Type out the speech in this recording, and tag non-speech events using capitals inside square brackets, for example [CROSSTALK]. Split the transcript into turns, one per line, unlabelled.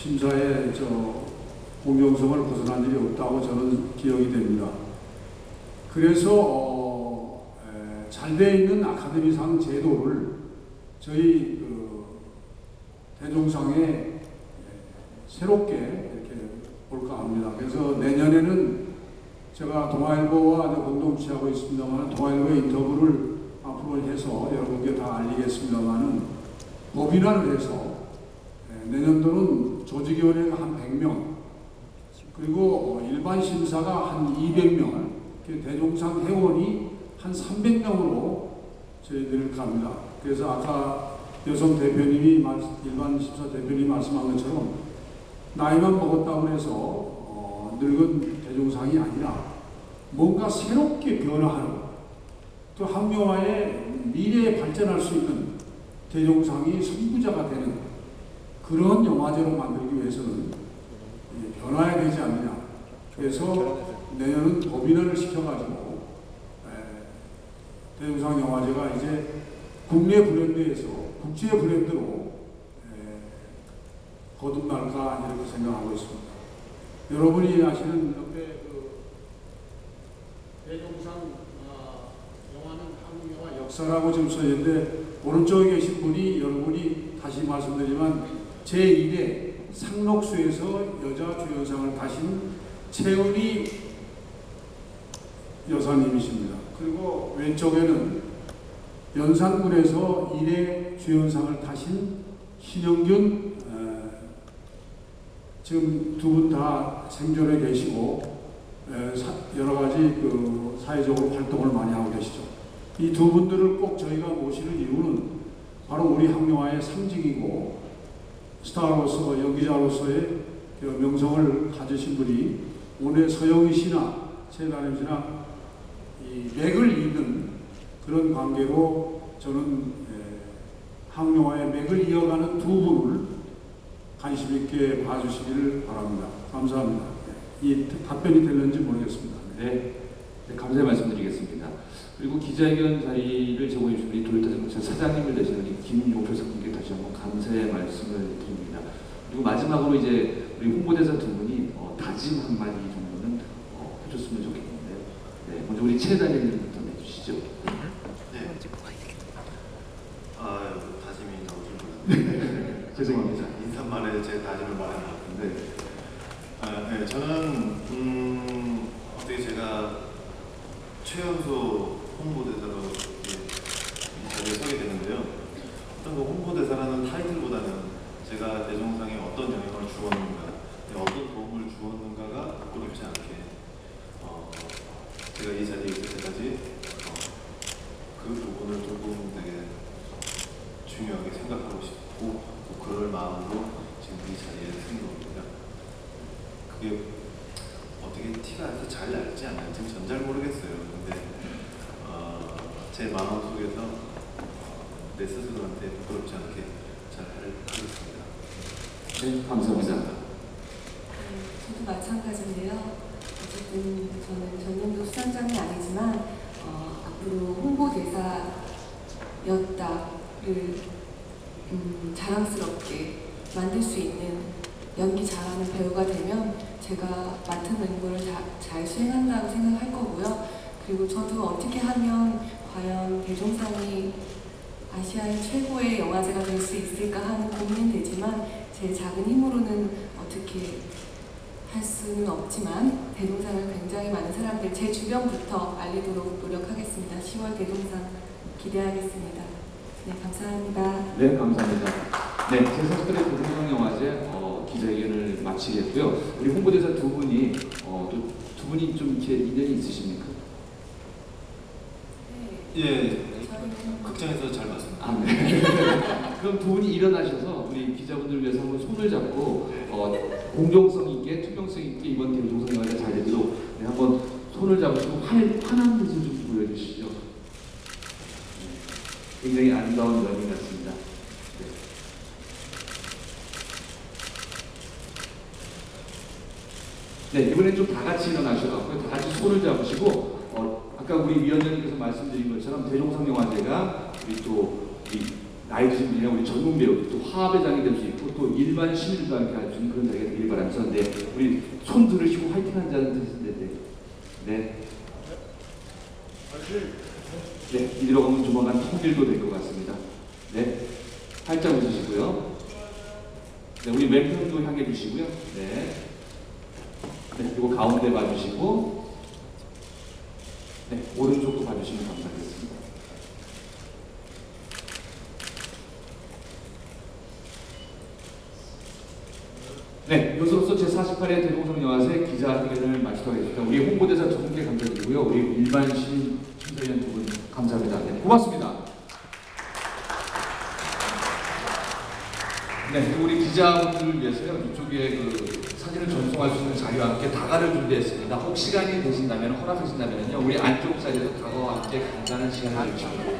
심사에 저 공정성을 벗어난 일이 없다고 저는 기억이 됩니다. 그래서 어, 잘 되어 있는 아카데미상 제도를 저희 그 대종상에 새롭게 이렇게 볼까 합니다. 그래서 내년에는 제가 동아일보와 공동 취하고 있습니다만 동아일보의 인터뷰를 앞으로 해서 여러분께 다 알리겠습니다만은 법인화를 해서 예, 내년도는 조직위원회가 한 100명 그리고 일반 심사가 한 200명 대종상 회원이 한 300명으로 저희들 갑니다. 그래서 아까 여성 대표님이 일반 심사 대표님이 말씀한 것처럼 나이만 먹었다고 해서 어, 늙은 대종상이 아니라 뭔가 새롭게 변화하는 또 학교와의 미래에 발전할 수 있는 대종상이 선구자가 되는 그런 영화제로 만들기 위해서는 변화해야 되지 않느냐. 그래서 내년은 법인화를 시켜가지고 대종상 영화제가 이제 국내 브랜드에서 국제 브랜드로 거듭날까 이렇게 생각하고 있습니다. 여러분이 아시는 옆에 그 대종상 어, 영화는 한국 영화 역사라고 지금 써있는데 오른쪽에 계신 분이 여러분이 다시 말씀드리지만 제1회 상록수에서 여자 주연상을 타신 최은희 여사님이십니다. 그리고 왼쪽에는 연산군에서 1회 주연상을 타신 신영균 지금 두 분 다 생존해 계시고 여러 가지 그 사회적으로 활동을 많이 하고 계시죠. 이 두 분들을 꼭 저희가 모시는 이유는 바로 우리 학령화의 상징이고 스타로서 연기자로서의 그 명성을 가지신 분이 오늘 서영희 씨나 최다림 씨나 이 맥을 잇는 그런 관계로 저는 학령화의 맥을 이어가는 두 분을 관심 있게 봐주시기를 바랍니다. 감사합니다. 이 답변이 됐는지 모르겠습니다.
네, 네 감사의 말씀드리겠습니다. 그리고 기자회견 자리를 제공해 주신 우리 도요타 자동차 사장님을 대신하는 김용표 사님께 다시 한번 감사의 말씀을 드립니다. 그리고 마지막으로 이제 우리 홍보대사 두 분이 어, 다짐 한마디 정도는 어, 해줬으면 좋겠는데요. 네, 먼저 우리 최 단장님부터 해주시죠.
네. 아, 다짐이 나오신 [LAUGHS]
죄송합니다.
인사말에 제 다짐을 말해놨는데, 아, 네, 저는 음, 최연소 홍보대사로 이 자리에 서게 되는데요. 어떤 그 홍보대사라는 타이틀보다는 제가 대종상에 어떤 영향을 주었는가, 어떤 도움을 주었는가가 부끄럽지 않게 어, 제가 이 자리에 있을 때까지 어, 그 부분을 조금 되게 중요하게 생각하고 싶고 또 그럴 마음으로 지금 이 자리에 선 겁니다. 그게 어떻게 티가 잘 날지 안 날지 전잘 모르겠어요. 제 마음 속에서 어, 내 스스로한테 부끄럽지 않게 잘 하겠습니다.
네, 감사합니다.
네, 저도 마찬가지인데요. 어쨌든 저는 전년도 수상장이 아니지만 어, 앞으로 홍보대사였다를 음, 자랑스럽게 만들 수 있는 연기 잘하는 배우가 되면 제가 맡은任務를 자, 잘 수행한다고 생각할 거고요. 그리고 저도 어떻게 하면 과연 대종상이 아시아의 최고의 영화제가 될 수 있을까 하는 고민은 되지만 제 작은 힘으로는 어떻게 할 수는 없지만 대동상을 굉장히 많은 사람들 제 주변부터 알리도록 노력하겠습니다. 10월 대동상 기대하겠습니다. 네, 감사합니다.
네, 감사합니다. 네, 제4스크린 대통령 영화제 어, 기자회견을 마치겠고요. 우리 홍보대사 두 분이 어, 또 두 분이 좀 이렇게 인연이 있으십니까?
네,
예, 극장에서 잘 봤습니다.
아, 네. [LAUGHS] 그럼 두 분이 일어나셔서 우리 기자분들을 위해서 한번 손을 잡고 어, 공정성 있게 투명성 있게 이번 잘 되도록 네, 한번 손을 잡으시고 환, 환한 모습 좀 보여주시죠. 네. 굉장히 아름다운 연인 같습니다. 네. 네, 이번엔 좀 다 같이 일어나셔서 다 같이 손을 잡으시고 어, 아까 우리 위원장님께서 말씀드린 것처럼 대종상 영화제가 우리 또 우리 나이 드신 분이나 우리 전문 배우, 또 화합회장이 될 수 있고 또 일반 시민들과 함께 할 수 있는 그런 자리가 되길 바라면서 네, 우리 손 들으시고 화이팅 한자는 뜻인데 네. 네. 네, 이대로 가면 조만간 통일도 될 것 같습니다. 네, 활짝 웃으시고요. 네, 우리 왼편도 향해 주시고요. 네. 네, 그리고 가운데 봐주시고, 네, 오른쪽도 봐주시면 감사하겠습니다. 네, 이것으로서 제48회 대동성 영화제 기자회견을 마치도록 하겠습니다. 우리 홍보대사 두 분께 감사드리고요. 우리 일반 시민 심사위원 두분 감사합니다. 네, 고맙습니다. 네, 그리 기자분들을 위해서요. 이쪽에 그 사진을 전송할 수 있는 자리와 함께 다가를 준비했습니다. 혹 시간이 되신다면 허락하신다면요. 우리 안쪽 자리에서 다가와 함께 간단한 시간을 주시면